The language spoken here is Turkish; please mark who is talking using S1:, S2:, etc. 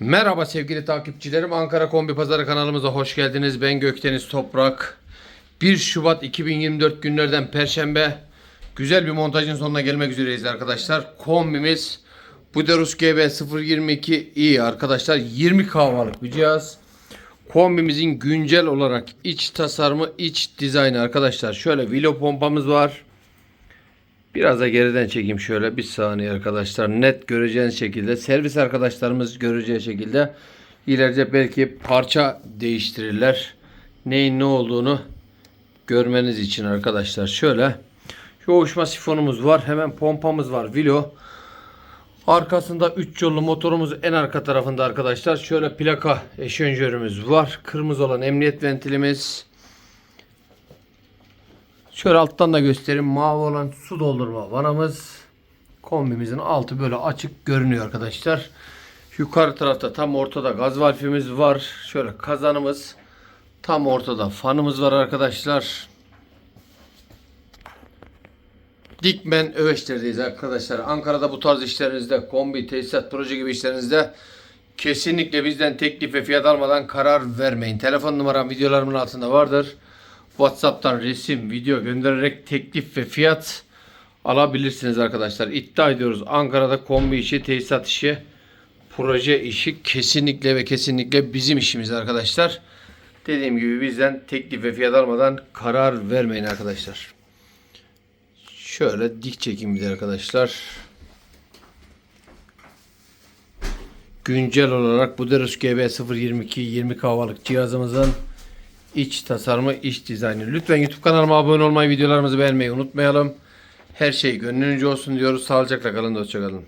S1: Merhaba sevgili takipçilerim. Ankara Kombi Pazarı kanalımıza hoş geldiniz. Ben Gökdeniz Toprak. 1 Şubat 2024 günlerden Perşembe. Güzel bir montajın sonuna gelmek üzereyiz arkadaşlar. Kombimiz Buderus GB 022i arkadaşlar. 20 kahvalık bir cihaz. Kombimizin güncel olarak iç tasarımı, iç dizaynı arkadaşlar. Şöyle vilo pompamız var. Biraz da geriden çekeyim şöyle bir saniye arkadaşlar. Net göreceğiniz şekilde servis arkadaşlarımız göreceği şekilde ileride belki parça değiştirirler. Neyin ne olduğunu görmeniz için arkadaşlar. Şöyle yoğuşma sifonumuz var. Hemen pompamız var. Vilo. Arkasında 3 yollu motorumuz en arka tarafında arkadaşlar. Şöyle plaka eşenjörümüz var. Kırmızı olan emniyet ventilimiz. Şöyle alttan da göstereyim. Mavi olan su doldurma vanamız. Kombimizin altı böyle açık görünüyor arkadaşlar. Yukarı tarafta tam ortada gaz valfimiz var. Şöyle kazanımız. Tam ortada fanımız var arkadaşlar. Dikmen Öveçler'deyiz arkadaşlar. Ankara'da bu tarz işlerinizde, kombi, tesisat, proje gibi işlerinizde kesinlikle bizden teklif ve fiyat almadan karar vermeyin. Telefon numaram videolarımın altında vardır. WhatsApp'tan resim, video göndererek teklif ve fiyat alabilirsiniz arkadaşlar. İddia ediyoruz Ankara'da kombi işi, tesisat işi, proje işi kesinlikle ve kesinlikle bizim işimiz arkadaşlar. Dediğim gibi bizden teklif ve fiyat almadan karar vermeyin arkadaşlar. Şöyle dik çekim bir de arkadaşlar. Güncel olarak bu Derus GB 022 20 kahvalık cihazımızın iç tasarımı, iç dizaynı. Lütfen YouTube kanalıma abone olmayı, videolarımızı beğenmeyi unutmayalım. Her şey gönlünüzce olsun diyoruz. Sağlıcakla kalın, hoşça kalın.